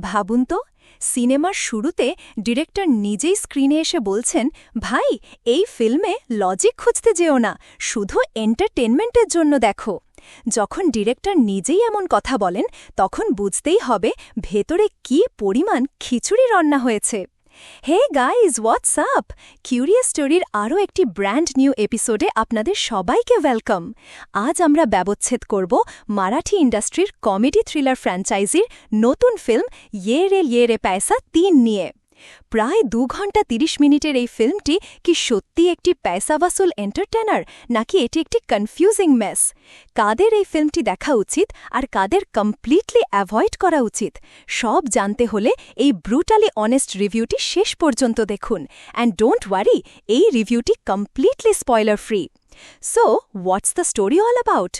ভাবুন তো, সিনেমার শুরুতে ডিরেক্টর নিজেই স্ক্রিনে এসে বলছেন, ভাই, এই ফিল্মে লজিক খুঁজতে যেও না, শুধু এন্টারটেনমেন্টের জন্য দেখো। যখন ডিরেক্টর নিজেই এমন কথা বলেন, তখন বুঝতেই হবে ভেতরে কি পরিমাণ খিচুড়ি রান্না হয়েছে। Hey guys what's up curious স্টোরির আরও একটি ব্র্যান্ড নিউ এপিসোডে আপনাদের সবাইকে ওয়েলকাম আজ আমরা ব্যবচ্ছেদ করব মারাঠি ইন্ডাস্ট্রির কমেডি থ্রিলার ফ্র্যাঞ্চাইজির নতুন ফিল্ম ইয়ে রে ইয়ে রে, পয়সা তিন নিয়ে। প্রায় দু ঘণ্টা তিরিশ মিনিটের এই ফিল্মটি কি সত্যি একটি প্যাসা বাসুল এন্টারটেনার, নাকি এটি একটি কনফিউজিং মেস কাদের এই ফিল্মটি দেখা উচিত আর কাদের কমপ্লিটলি অ্যাভয়েড করা উচিত? সব জানতে হলে এই ব্রুটালি অনেস্ট রিভিউটি শেষ পর্যন্ত দেখুন। অ্যান্ড ডোন্ট ওয়ারি এই রিভিউটি completely spoiler free so what's the story all about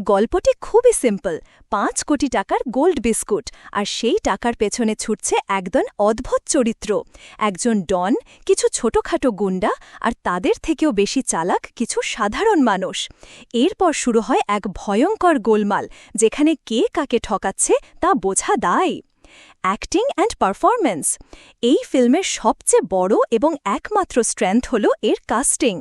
গল্পটি খুবই সিম্পল পাঁচ কোটি টাকার গোল্ড বিস্কুট আর সেই টাকার পেছনে ছুটছে একদম অদ্ভুত চরিত্র। একজন ডন, কিছু ছোটখাটো গুন্ডা আর তাদের থেকেও বেশি চালাক কিছু সাধারণ মানুষ। এরপর শুরু হয় এক ভয়ঙ্কর গোলমাল, যেখানে কে কাকে ঠকাচ্ছে তা বোঝা দায়। অ্যাক্টিং অ্যান্ড পারফরম্যান্স এই ফিল্মের সবচেয়ে বড় এবং একমাত্র স্ট্রেংথ হল এর casting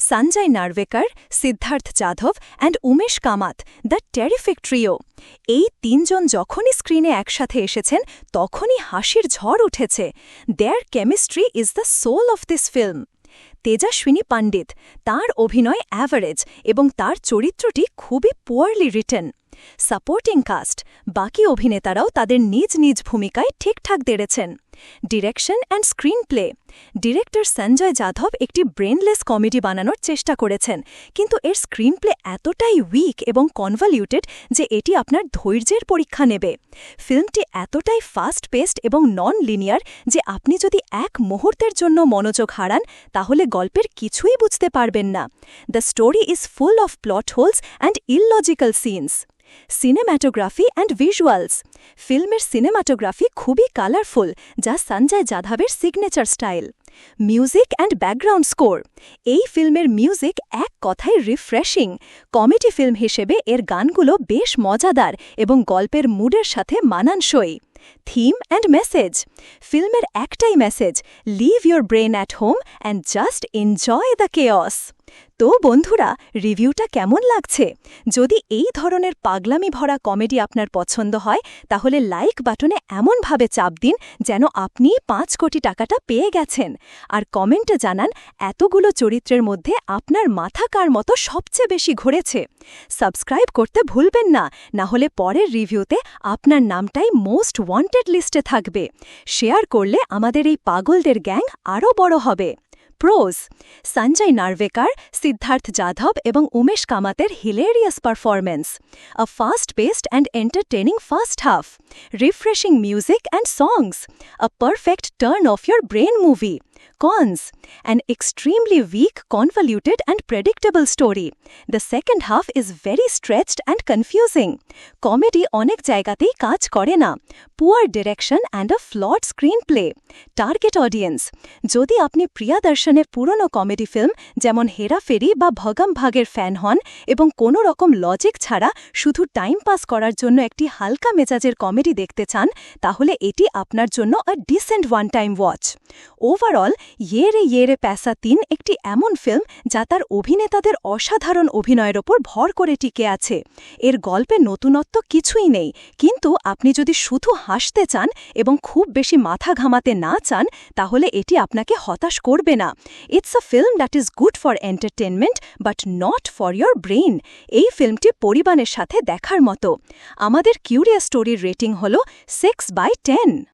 Sanjay Narvekar Siddharth Yadav and Umesh Kamat the terrific trio এই তিনজন যখনই স্ক্রিনে একসাথে এসেছেন, তখনই হাসির ঝড় উঠেছে। Their chemistry is the soul of this film Tejaswini Pandit, তার অভিনয় অ্যাভারেজ এবং তার চরিত্রটি খুবই পুয়ারলি রিটেন সাপোর্টিং কাস্ট বাকি অভিনেতারাও তাদের নিজ নিজ ভূমিকায় ঠিকঠাক দেড়েছেন। Direction and screenplay director Sanjay Yadav একটি ব্রেনলেস কমেডি বানানোর চেষ্টা করেছেন, কিন্তু এর স্ক্রিন প্লে এতটাই উইক এবং কনভলিউটেড যে এটি আপনার ধৈর্যের পরীক্ষা নেবে। ফিল্মটি এতটাই ফাস্ট পেস্ট এবং নন লিনিয়ার যে আপনি যদি এক মুহূর্তের জন্য মনোযোগ হারান, তাহলে গল্পের কিছুই বুঝতে পারবেন না। The story is full of plot holes and illogical scenes cinematography and visuals ফিল্মের সিনেমাটোগ্রাফি খুবই কালারফুল যা সঞ্জয় যাদবের signature style music and background score এই ফিল্মের মিউজিক এক কথায় রিফ্রেশিং কমেডি ফিল্ম হিসেবে এর গানগুলো বেশ মজাদার এবং গল্পের মুডের সাথে মানানসই। থিম অ্যান্ড মেসেজ ফিল্মের একটাই message leave your brain at home and just enjoy the chaos তো বন্ধুরা, রিভিউটা কেমন লাগছে? যদি এই ধরনের পাগলামি ভরা কমেডি আপনার পছন্দ হয়, তাহলে লাইক বাটনে এমনভাবে চাপ দিন যেন আপনি পাঁচ কোটি টাকাটা পেয়ে গেছেন। আর কমেন্টে জানান, এতগুলো চরিত্রের মধ্যে আপনার মাথা কার মতো সবচেয়ে বেশি ঘুরেছে? সাবস্ক্রাইব করতে ভুলবেন না না হলে পরের রিভিউতে আপনার নামটাই মোস্ট ওয়ান্টেড লিস্টে থাকবে। শেয়ার করলে আমাদের এই পাগলদের গ্যাং আরও বড় হবে। প্রোজ সঞ্জয় নার্ভেকার সিদ্ধার্থ যাদব এবং Umesh কামাতের hilarious performance a fast paced and entertaining first half refreshing music and songs a perfect turn off your brain movie Cons. An extremely weak, convoluted, and predictable story. The second half is very stretched and confusing. Comedy অনেক জায়গাতেই কাজ করে না। Poor direction and a flawed screenplay target audience যদি আপনি প্রিয়াদর্শনের পুরনো comedy film যেমন হেরাফেরি বা ভগম ভাগের ফ্যান হন এবং কোনো রকম লজিক ছাড়া শুধু টাইম পাস করার জন্য একটি হালকা মেজাজের কমেডি দেখতে চান তাহলে এটি আপনার জন্য a decent one time watch overall Yere Yere Paisa তিন একটি এমন ফিল্ম যা তার অভিনেতাদের অসাধারণ অভিনয়ের ওপর ভর করে টিকে আছে। এর গল্পে নতুনত্ব কিছুই নেই, কিন্তু আপনি যদি শুধু হাসতে চান এবং খুব বেশি মাথা ঘামাতে না চান, তাহলে এটি আপনাকে হতাশ করবে না। It's a film that is good for entertainment but not for your brain এই ফিল্মটি পরিবারের সাথে দেখার মতো। আমাদের কিউরিয়াস স্টোরির রেটিং হল সিক্স বাই টেন